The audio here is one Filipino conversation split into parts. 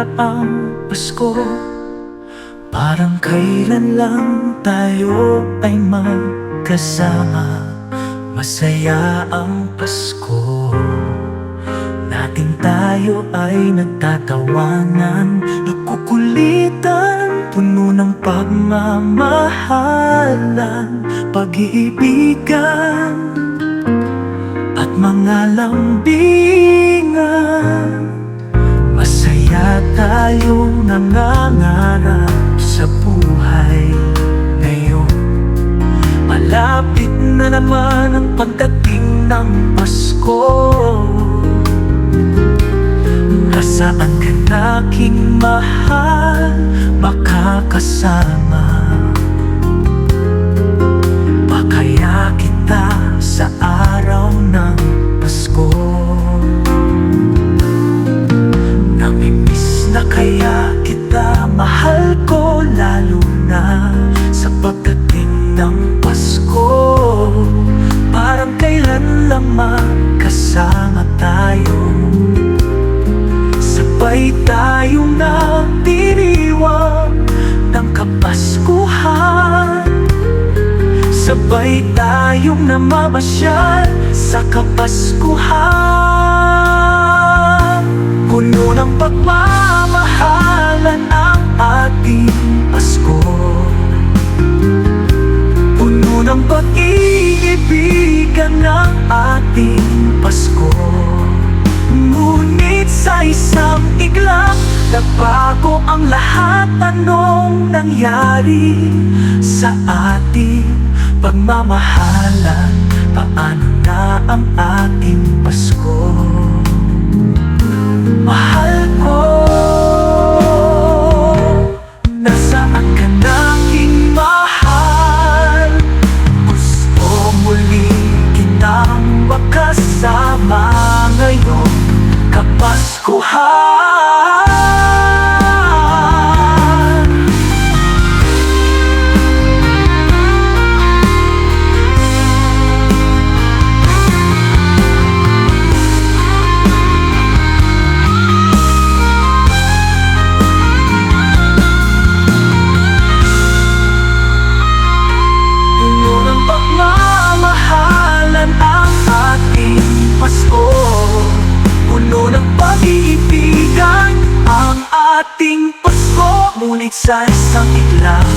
na ang Pasko. Parang kailan lang tayo ay magkasama. Masaya ang Pasko. Nating tayo ay nagtatawanan. Nagkukulitan Puno ng pagmamahalan Pag-iibigan At mga Masaya tayong nangangarap sa buhay ngayon. Malapit na naman ang pagdating ng Pasko. Nasaan ka naking mahal makakasama? Pakaya kita sa araw ng lalo na Sa pagdating ng Pasko. Parang kailan lang magkasama tayo. Sabay tayong nagdiriwang Ng Kapaskuhan. Sabay tayong namamasyal Sa Kapaskuhan. Puno ng pagmamahalan ating Pasko. Ngunit sa isang iglap Nagbago ang lahat. Anong nangyari sa ating pagmamahalan? Paano na ang ating Pasko Kapaskuhan ating Pasko Ngunit sa isang iglap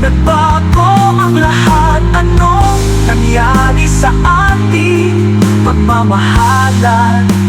Nagbago ang lahat Anong nangyari sa ating pagmamahalan